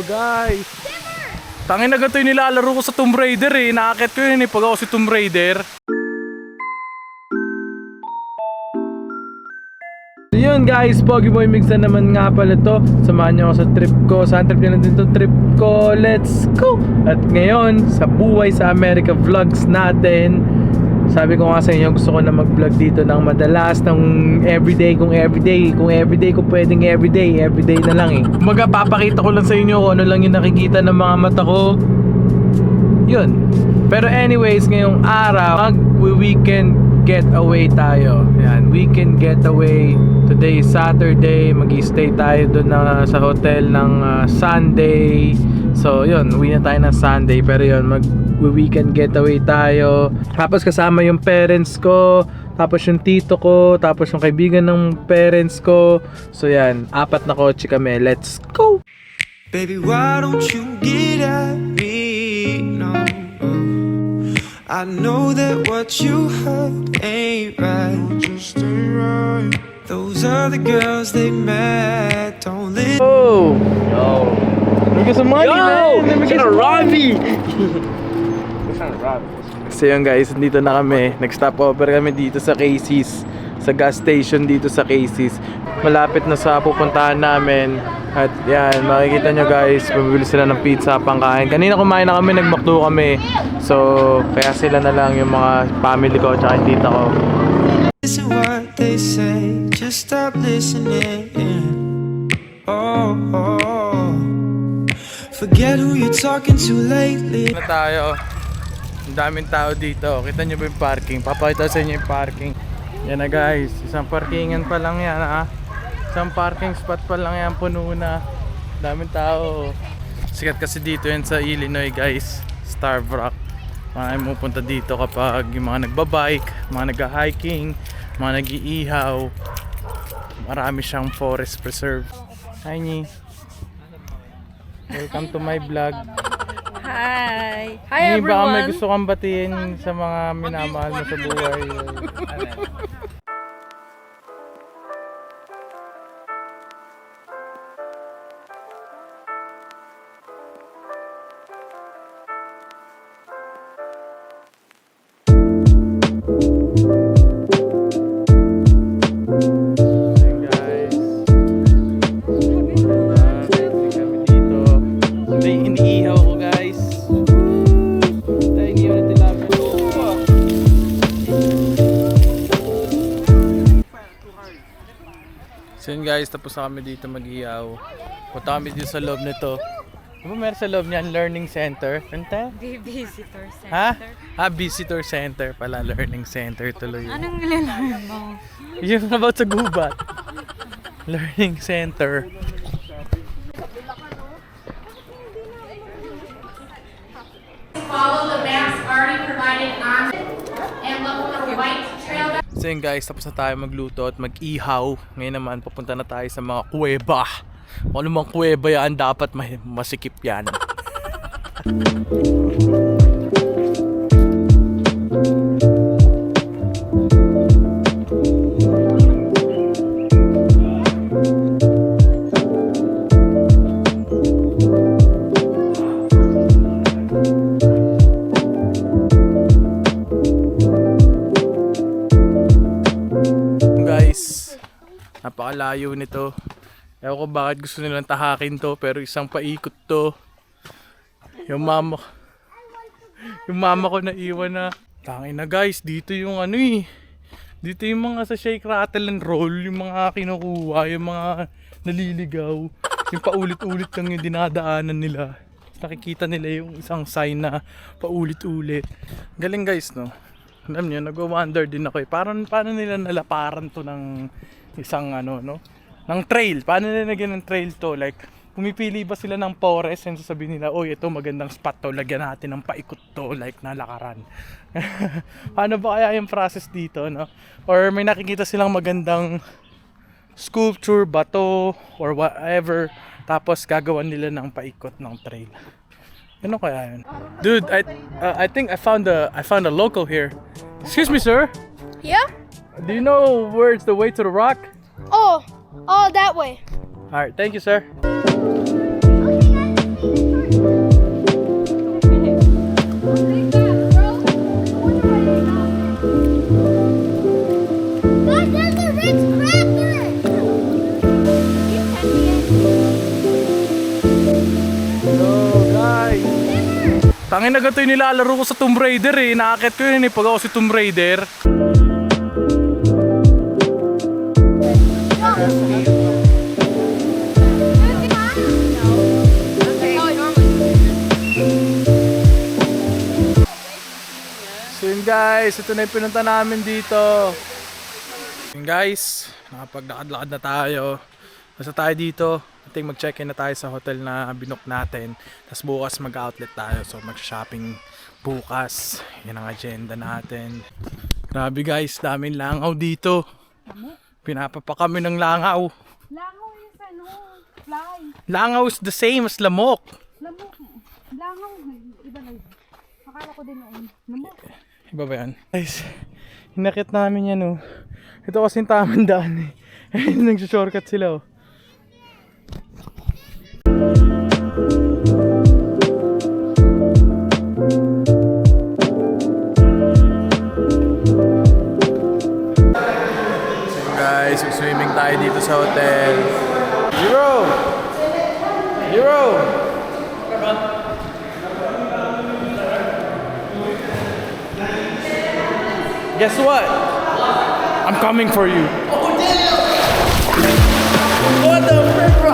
tayo, guys. Tangin na ganito yung nilalaro ko sa Tomb Raider eh. Nakakit ko yun eh pag ako si Tomb Raider. So yun guys, Pogi Boy Mix na naman nga pala to Samahan nyo ako sa trip ko Saan trip nyo na din tong trip ko Let's go! At ngayon, sa buhay sa America Vlogs natin Sabi ko nga sa inyo, gusto ko na mag-vlog dito ng madalas Ng everyday, kung everyday Kung everyday, kung pwedeng everyday Everyday na lang eh Maga, papakita ko lang sa inyo kung ano lang yung nakikita ng mga mata ko yun. Pero anyways, ngayong araw, mag-weekend getaway tayo. Yan, weekend getaway. Today is Saturday, mag-stay tayo doon na sa hotel ng ah, Sunday. So, yun, uwi na tayo ng Sunday. Pero yun, mag-weekend getaway tayo. Tapos kasama yung parents ko, tapos yung tito ko, tapos yung kaibigan ng parents ko. So, yan, apat na kotse kami. Let's go! Baby, why don't you get at me? No. I know that what you heard ain't right. Just ain't right. Those other girls they mad. Don't listen. Oh! Yo! Let me get some money, man! Let me get some Robbie! So yun guys, dito na kami. Nag-stop over kami dito sa Casey's. Sa gas station dito sa Casey's. Malapit na sa pupuntahan namin. At yan, makikita nyo guys, bumibili sila ng pizza pangkain. Kanina kumain na kami, nagmakdo kami. So, kaya sila na lang yung mga family ko at yung tita ko. Listen what they say. Just stop listening. Oh, oh. Forget who you're talking to lately. na tayo. Ang daming tao dito. Kita nyo ba yung parking? Papakita sa inyo yung parking. Yan na guys. Isang parkingan pa lang yan ha. Isang parking spot pa lang yan. Puno na. Daming tao. Sikat kasi dito yan sa Illinois guys. Starve Rock. Mga pupunta dito kapag yung mga nagbabike, mga nag-hiking, mga nag-iihaw. Marami siyang forest preserve. Hi Nyi. Welcome to my vlog. Hi! Hi Hindi baka may everyone! gusto kang batiin sa mga minamahal mo sa buhay. So yun guys, tapos na kami dito mag-ihaw. Punta kami dito sa loob nito. Ano ba meron sa loob niyan? Learning Center? Kanta? Visitor Center. Ha? Ah, Visitor Center pala. Learning Center tuloy yun. Anong nilalaro mo? Yung about sa gubat. Learning Center. Follow the maps already provided on and look for white So yun guys, tapos na tayo magluto at mag-ihaw. Ngayon naman, papunta na tayo sa mga kuweba. Kung ano mang kuweba yan, dapat ma- masikip yan. napakalayo nito. Ewan ko bakit gusto nilang tahakin to pero isang paikot to. Yung mama yung mama ko na iwan na. Tangin na guys dito yung ano eh. Dito yung mga sa shake rattle and roll yung mga kinukuha yung mga naliligaw. Yung paulit-ulit lang yung dinadaanan nila. Nakikita nila yung isang sign na paulit-ulit. Galing guys no? Alam niyo, nag-wonder din ako eh. Paano, paano nila nalaparan to ng isang ano, no? Ng trail. Paano nila nagyan ng trail to? Like, pumipili ba sila ng forest and sasabihin nila, oy, ito magandang spot to, lagyan natin ng paikot to, like nalakaran. paano ba kaya yung process dito, no? Or may nakikita silang magandang sculpture, bato, or whatever, tapos gagawan nila ng paikot ng trail. Ano kaya yun? Dude, I uh, I think I found a I found a local here. Excuse me, sir. Yeah? Do you know where's the way to the rock? Oh, oh, that way. All right, thank you, sir. Tangin na ganito yung nilalaro ko sa Tomb Raider eh. Nakakit ko yun eh pag ako si Tomb Raider. So yun guys, ito na yung pinunta namin dito. Yun guys, nakapaglakad-lakad na tayo. Basta tayo dito. I think mag-check-in na tayo sa hotel na binook natin. Tapos bukas mag-outlet tayo. So mag-shopping bukas. Yan ang agenda natin. Grabe guys, daming langaw dito. Pinapapa kami ng langaw. Langaw yung ano, fly. Langaw is the same as lamok. Lamok. Langaw. Iba na yun. Akala ko din noon. Lamok. Iba ba yan? Guys, hinakit namin yan oh. Ito kasing tamang daan eh. Ayun, nagsushortcut sila oh. Guys, swimming tayo dito sa hotel. Zero! Zero! Guess what? I'm coming for you. What the frick, bro?